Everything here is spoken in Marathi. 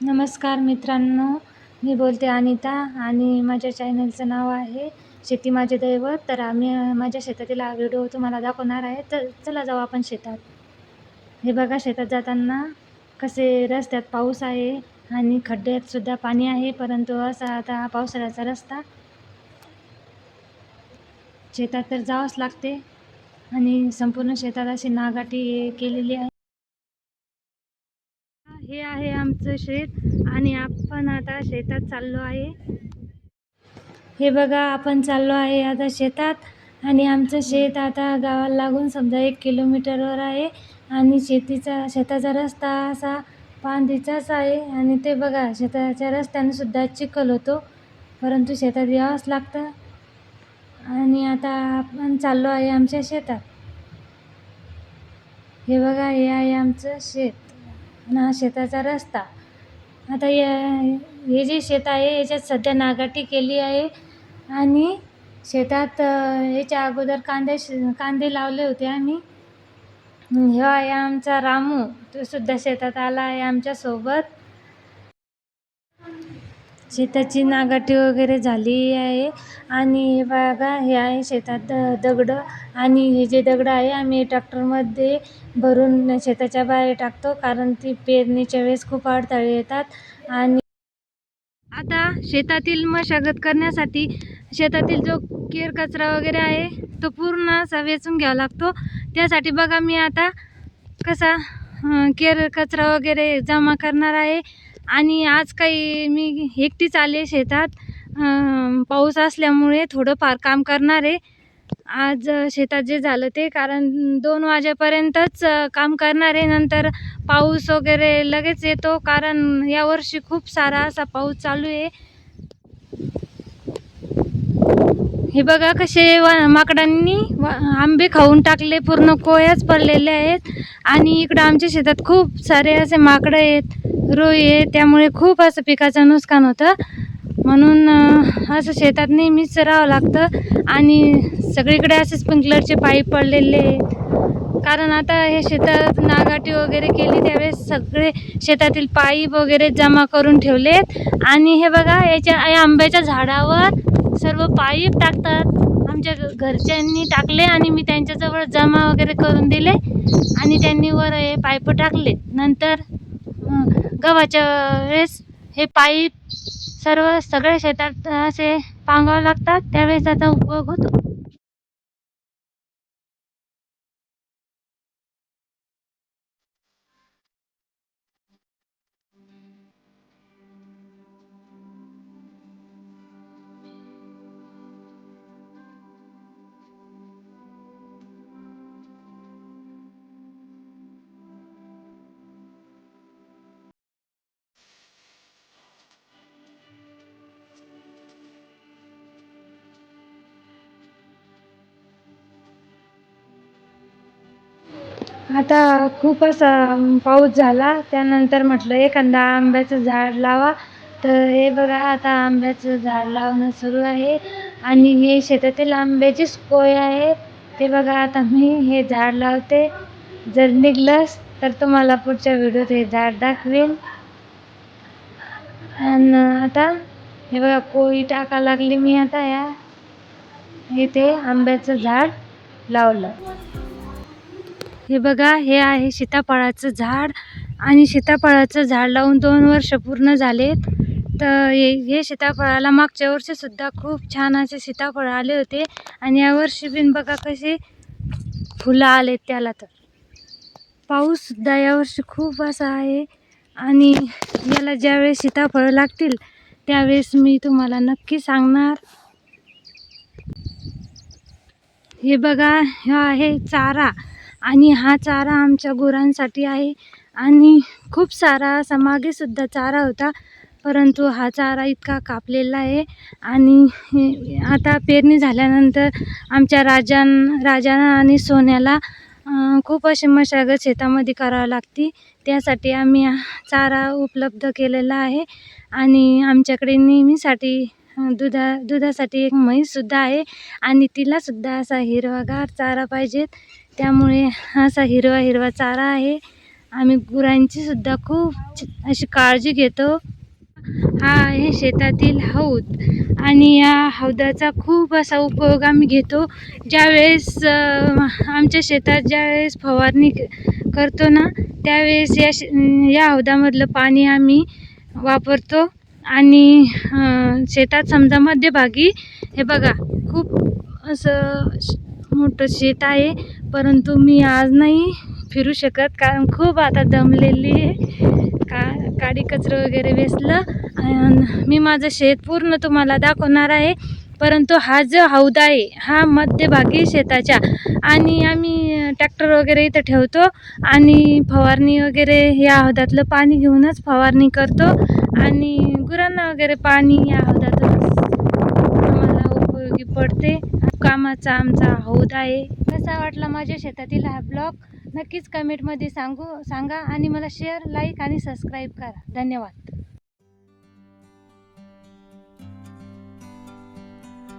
नमस्कार मित्रांनो मी बोलते अनिता आणि माझ्या चॅनलचं नाव आहे शेती माझे दैवत तर आम्ही माझ्या शेतातील हा व्हिडिओ तुम्हाला दाखवणार आहे. तर चला जाऊ आपण शेतात. हे बघा शेतात जाताना कसे रस्त्यात पाऊस आहे आणि खड्ड्यात सुद्धा पाणी आहे परंतु असा आता पावसाळ्याचा रस्ता. शेतात तर जावंच लागते आणि संपूर्ण शेतात अशी नागाटी केलेली आहे. हे आहे आमचं शेत आणि आपण आता शेतात चाललो आहे. हे बघा आपण चाललो आहे आता शेतात आणि आमचं शेत आता गावाला लागून समजा एक किलोमीटरवर आहे आणि शेतीचा शेताचा रस्ता असा पांदीचाच आहे आणि ते बघा शेताच्या रस्त्याने सुद्धा चिखल होतो परंतु शेतात यावंच लागतं. आणि आता आपण चाललो आहे आमच्या शेतात. हे बघा हे आहे आमचं शेत. हा शेताचा रस्ता. आता या हे जे शेत आहे याच्यात सध्या नागाटी केली आहे आणि शेतात याच्या अगोदर कांदे कांदे लावले होते आम्ही ह्यो आहे आमचा रामू. तो सुद्धा शेतात आला आहे आमच्यासोबत. शेताची नागाटी वगैरे झाली आहे. आणि हे बघा हे आहे शेतात द दगडं. आणि हे जे दगडं आहे आम्ही ट्रॅक्टरमध्ये भरून शेताच्या बाहेर टाकतो कारण ती पेरणीच्या वेळेस खूप अडथळे येतात. आणि आता शेतातील मशागत करण्यासाठी शेतातील जो केर कचरा वगैरे आहे तो पूर्ण असा वेचून घ्यावा लागतो. त्यासाठी बघा मी आता कसा केर कचरा वगैरे जमा करणार आहे. आणि आज काही मी एकटीच आले शेतात. पाऊस असल्यामुळे थोडंफार काम करणार आहे. आज शेतात जे झालं ते कारण दोन वाजेपर्यंतच काम करणार आहे. नंतर पाऊस वगैरे लगेच येतो कारण यावर्षी खूप सारा असा पाऊस चालू आहे. हे बघा कसे वा माकडांनी आंबे खाऊन टाकले. पूर्ण कोयाच पडलेले आहेत. आणि इकडं आमच्या शेतात खूप सारे असे माकडं आहेत. रोई आहे. त्यामुळे खूप असं पिकाचं नुकसान होतं. म्हणून असं शेतात नेहमीच राहावं लागतं. आणि सगळीकडे असे स्प्रिंकलरचे पाईप पडलेले आहेत. कारण आता हे शेतात नागाटी वगैरे केली त्यावेळेस सगळे शेतातील पाईप वगैरे जमा करून ठेवलेत आणि हे बघा याच्या या आंब्याच्या झाडावर सर्व पाईप टाकतात. आमच्या घ- घरच्यांनी टाकले आणि मी त्यांच्याजवळ जमा वगैरे करून दिले. आणि त्यांनी वर हे पाईप टाकले. नंतर गव्हाच्या वेळेस हे पाईप सर्व सगळ्या शेतात असे पांगावं लागतात त्यावेळेस त्याचा उपयोग होतो. आता खूप असा पाऊस झाला. त्यानंतर म्हटलं एखादा आंब्याचं झाड लावा. तर हे बघा आता आंब्याचं झाड लावणं सुरू आहे. आणि हे शेतातील आंब्याचीच कोय आहे ते बघा आता मी हे झाड लावते. जर निघलंच तर तुम्हाला पुढच्या व्हिडिओत हे झाड दाखवेन. आणि आता हे बघा कोळी टाका लागली मी आता या. इथे आंब्याचं झाड लावलं. हे बघा हे आहे सीताफळाचं झाड आणि सीताफळाचं झाड लावून दोन वर्ष पूर्ण झालेत. तर हे हे सीताफळाला मागच्या वर्षीसुद्धा खूप छान असे सीताफळ आले होते आणि यावर्षी बिन बघा कसे फुलं आलेत त्याला तर. पाऊससुद्धा यावर्षी खूप असा आहे आणि याला ज्यावेळेस सीताफळं लागतील त्यावेळेस मी तुम्हाला नक्की सांगणार. हे बघा हा आहे चारा. आणि हा चारा आमच्या गुरांसाठी आहे. आणि खूप सारा असा मागे सुद्धा चारा होता. परंतु हा चारा इतका कापलेला आहे. आणि आता पेरणी झाल्यानंतर आमच्या राजान राजांना आणि सोन्याला खूप अशी मशागत शेतामध्ये करावी लागती. त्यासाठी आम्ही हा चारा उपलब्ध केलेला आहे. आणि आमच्याकडे नेहमीसाठी दुधा दुधासाठी एक म्हैससुद्धा आहे. आणि तिलासुद्धा असा हिरवागार चारा पाहिजेत. त्यामुळे असा हिरवा हिरवा चारा आहे. आम्ही गुरांची सुद्धा खूप अशी काळजी घेतो. हा आहे शेतातील हौद आणि या हौदाचा खूप असा उपयोग आम्ही घेतो. ज्यावेळेस आमच्या शेतात ज्यावेळेस फवारणी करतो ना त्यावेळेस या शे या हौदामधलं पाणी आम्ही वापरतो. आणि शेतात समजा मध्यभागी हे बघा खूप असं मोठं शेत आहे. परंतु मी आज नाही फिरू शकत कारण खूप आता दमलेली आहे. का काडी कचरं वगैरे वेचलं आणि मी माझं शेत पूर्ण तुम्हाला दाखवणार आहे. परंतु हा जो हौद आहे हा मध्यभागी शेताच्या आणि आम्ही ट्रॅक्टर वगैरे इथं ठेवतो आणि फवारणी वगैरे या हौदातलं पाणी घेऊनच फवारणी करतो आणि गुरांना वगैरे पाणी या हौदातूनच आम्हाला उपयोगी पडते. कामाचा आमचा हौद आहे. कसा वाटला माझ्या शेतातील हा ब्लॉग? नक्कीच कमेंटमध्ये सांगू सांगा आणि मला शेअर लाईक आणि सबस्क्राईब करा. धन्यवाद.